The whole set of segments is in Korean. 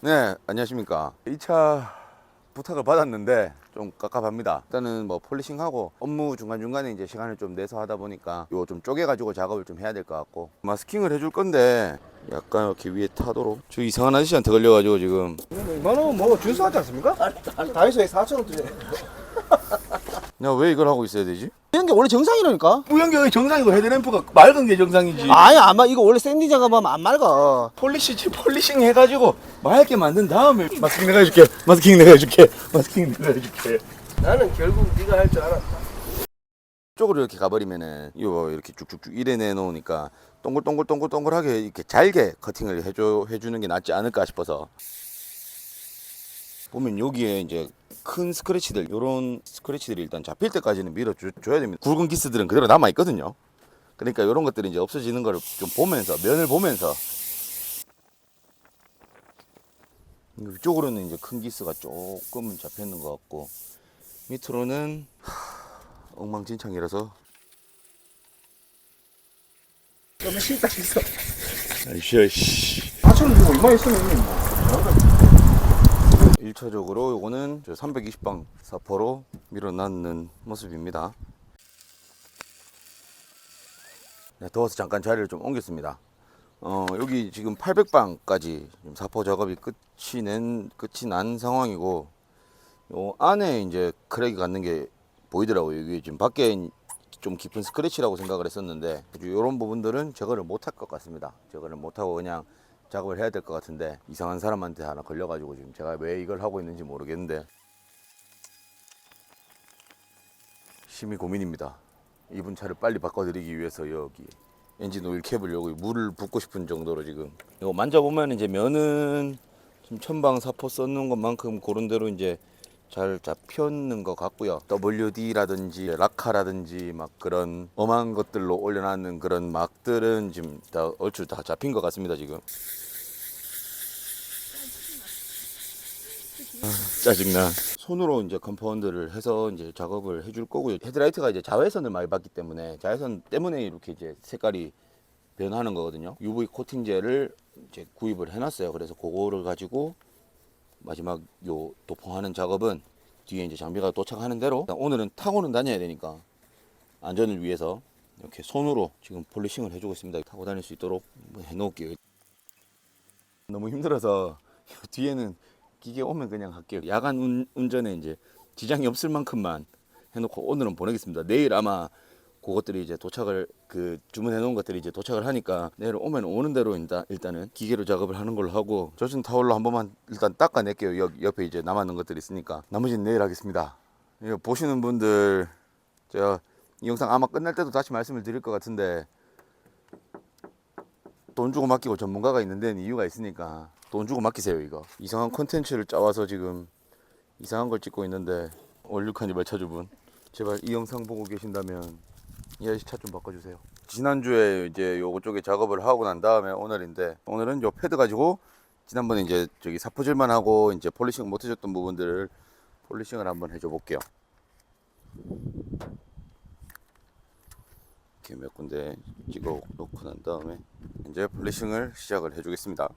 네, 안녕하십니까. 2차 부탁을 받았는데 좀 깝깝합니다. 일단은 뭐 폴리싱하고 업무 중간중간에 이제 시간을 좀 내서 하다 보니까 이거 좀 쪼개 가지고 작업을 좀 해야 될 것 같고 마스킹을 해줄 건데 약간 이렇게 위에 타도록 저 이상한 아저씨한테 걸려가지고 지금 이거는 뭐 준수하지 않습니까? 다이소에 4,000원짜리. 야 왜 이걸 하고 있어야 되지? 이런 게 원래 정상이라니까? 무연경이 정상이고 헤드램프가 맑은 게 정상이지 아니 아마 이거 원래 샌디 작업하면 안 맑아. 폴리시 폴리싱 해가지고 맑게 만든 다음에 마스킹 내가 해줄게 마스킹 내가 해줄게 마스킹 내가 해줄게 나는 결국 네가 할 줄 알았다. 쪽으로 이렇게 가버리면은 이거 이렇게 쭉쭉쭉 이래 내놓으니까 동글동글동글동글하게 이렇게 잘게 커팅을 해줘 해주는 게 낫지 않을까 싶어서 보면 여기에 이제 큰 스크래치들 요런 스크래치들이 일단 잡힐 때까지는 밀어 줘, 줘야 됩니다 굵은 기스들은 그대로 남아 있거든요 그러니까 요런 것들이 이제 없어지는 거를 좀 보면서 면을 보면서 위쪽으로는 이제 큰 기스가 조금은 잡혀 있는 것 같고 밑으로는 엉망진창이라서 좀 쉽다 있어. 아이씨 아이씨 4,000원 주고 얼마 있으면 뭐. 1차적으로 요거는 320방 사포로 밀어넣는 모습입니다. 네, 더워서 잠깐 자리를 좀 옮겼습니다. 어, 여기 지금 800방까지 사포 작업이 끝이 낸 끝이 난 상황이고 요 안에 이제 크랙이 갖는 게 보이더라고요. 여기 지금 밖에 좀 깊은 스크래치라고 생각을 했었는데 이런 부분들은 제거를 못할 것 같습니다. 제거를 못 하고 그냥 작업을 해야 될 것 같은데 이상한 사람한테 하나 걸려가지고 지금 제가 왜 이걸 하고 있는지 모르겠는데 심히 고민입니다. 이분 차를 빨리 바꿔드리기 위해서 여기 엔진 오일 캡을 여기 물을 붓고 싶은 정도로 지금 이거 만져보면 이제 면은 좀 천방 사포 썼는 것만큼 그런 대로 이제 잘 잡혔는 것 같고요. WD라든지 라카라든지 막 그런 엄한 것들로 올려놨는 그런 막들은 지금 다 얼추 다 잡힌 것 같습니다 지금. 아, 짜증나. 손으로 이제 컴파운드를 해서 이제 작업을 해줄 거고요. 헤드라이트가 이제 자외선을 많이 받기 때문에 자외선 때문에 이렇게 이제 색깔이 변하는 거거든요. UV 코팅제를 이제 구입을 해놨어요. 그래서 그거를 가지고 마지막 요 도포하는 작업은 뒤에 이제 장비가 도착하는 대로 오늘은 타고는 다녀야 되니까 안전을 위해서 이렇게 손으로 지금 폴리싱을 해주고 있습니다. 타고 다닐 수 있도록 해놓을게요. 너무 힘들어서 뒤에는 기계 오면 그냥 할게요. 야간 운, 운전에 이제 지장이 없을 만큼만 해놓고 오늘은 보내겠습니다. 내일 아마 그것들이 이제 도착을 그 주문해 놓은 것들이 이제 도착을 하니까 내일 오면 오는 대로 일단 일단은 기계로 작업을 하는 걸로 하고 젖은 타올로 한 번만 일단 닦아낼게요. 옆, 옆에 이제 남았는 것들이 있으니까 나머지는 내일 하겠습니다. 이거 보시는 분들 제가 이 영상 아마 끝날 때도 다시 말씀을 드릴 것 같은데 돈 주고 맡기고 전문가가 있는 데는 이유가 있으니까 돈 주고 맡기세요 이거 이상한 콘텐츠를 짜와서 지금 이상한 걸 찍고 있는데 얼룩한 이발 차주분 제발 이 영상 보고 계신다면 이 아저씨 차 좀 바꿔주세요 지난주에 이제 요거 쪽에 작업을 하고 난 다음에 오늘인데 오늘은 요 패드 가지고 지난번에 이제 저기 사포질만 하고 이제 폴리싱 못 해줬던 부분들을 폴리싱을 한번 해줘 볼게요 이렇게 몇 군데 찍어 놓고 난 다음에 이제 폴리싱을 시작을 해주겠습니다.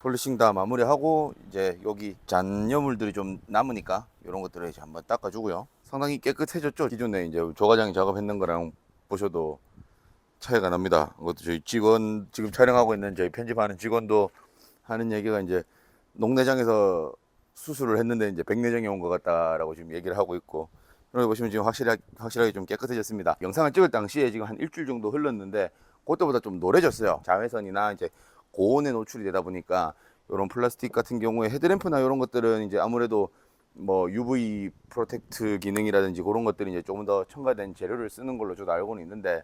폴리싱 다 마무리하고 이제 여기 잔여물들이 좀 남으니까 이런 것들을 이제 한번 닦아주고요. 상당히 깨끗해졌죠. 기존에 이제 조과장이 작업했는 거랑 보셔도 차이가 납니다. 그것도 저희 직원 지금 촬영하고 있는 저희 편집하는 직원도 하는 얘기가 이제 농내장에서 수술을 했는데 이제 백내장이 온 것 같다라고 지금 얘기를 하고 있고 여기 보시면 지금 확실하게, 확실하게 좀 깨끗해졌습니다. 영상을 찍을 당시에 지금 한 일주일 정도 흘렀는데 그때보다 좀 노래졌어요. 자외선이나 이제 고온에 노출이 되다 보니까 이런 플라스틱 같은 경우에 헤드램프나 이런 것들은 이제 아무래도 뭐 UV 프로텍트 기능이라든지 그런 것들이 이제 조금 더 첨가된 재료를 쓰는 걸로 저도 알고는 있는데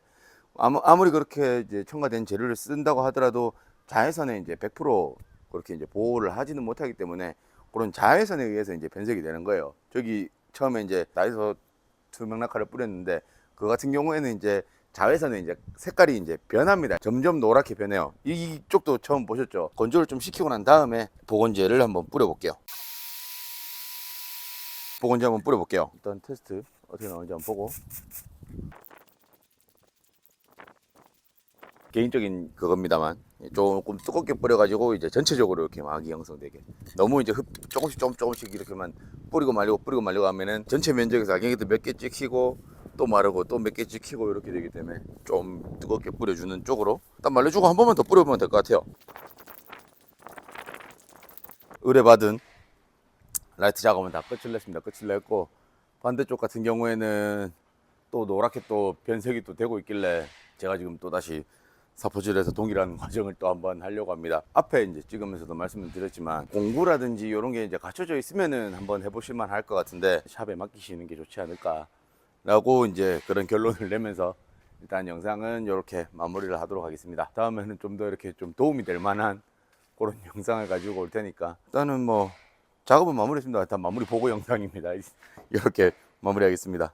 아무, 아무리 그렇게 이제 첨가된 재료를 쓴다고 하더라도 자외선에 이제 100% 그렇게 이제 보호를 하지는 못하기 때문에 그런 자외선에 의해서 이제 변색이 되는 거예요. 저기 처음에 이제 나에서 투명 낙하를 뿌렸는데 그 같은 경우에는 이제 자외선에 이제 색깔이 이제 변합니다. 점점 노랗게 변해요. 이- 이쪽도 처음 보셨죠? 건조를 좀 시키고 난 다음에 보건제를 한번 뿌려볼게요. 보건제 한번 뿌려볼게요. 일단 테스트 어떻게 나오는지 한번 보고. 개인적인 그겁니다만 조금 두껍게 뿌려가지고 이제 전체적으로 이렇게 막이 형성되게 너무 이제 흡 조금씩 조금 조금씩 이렇게만 뿌리고 말리고 뿌리고 말리고 하면은 전체 면적에서 악영이도 몇 개 찍히고 또 마르고 또 몇 개 찍히고 이렇게 되기 때문에 좀 두껍게 뿌려주는 쪽으로 일단 말려주고 한 번만 더 뿌려보면 될 것 같아요 의뢰받은 라이트 작업은 다 끝을 냈습니다 끝을 냈고 반대쪽 같은 경우에는 또 노랗게 또 변색이 또 되고 있길래 제가 지금 또 다시 사포질에서 동일한 과정을 또 한번 하려고 합니다. 앞에 이제 찍으면서도 말씀을 드렸지만 공구라든지 이런 게 이제 갖춰져 있으면은 한번 해보실만 할 것 같은데 샵에 맡기시는 게 좋지 않을까라고 이제 그런 결론을 내면서 일단 영상은 이렇게 마무리를 하도록 하겠습니다. 다음에는 좀 더 이렇게 좀 도움이 될 만한 그런 영상을 가지고 올 테니까 일단은 뭐 작업은 마무리했습니다. 일단 마무리 보고 영상입니다. 이렇게 마무리하겠습니다.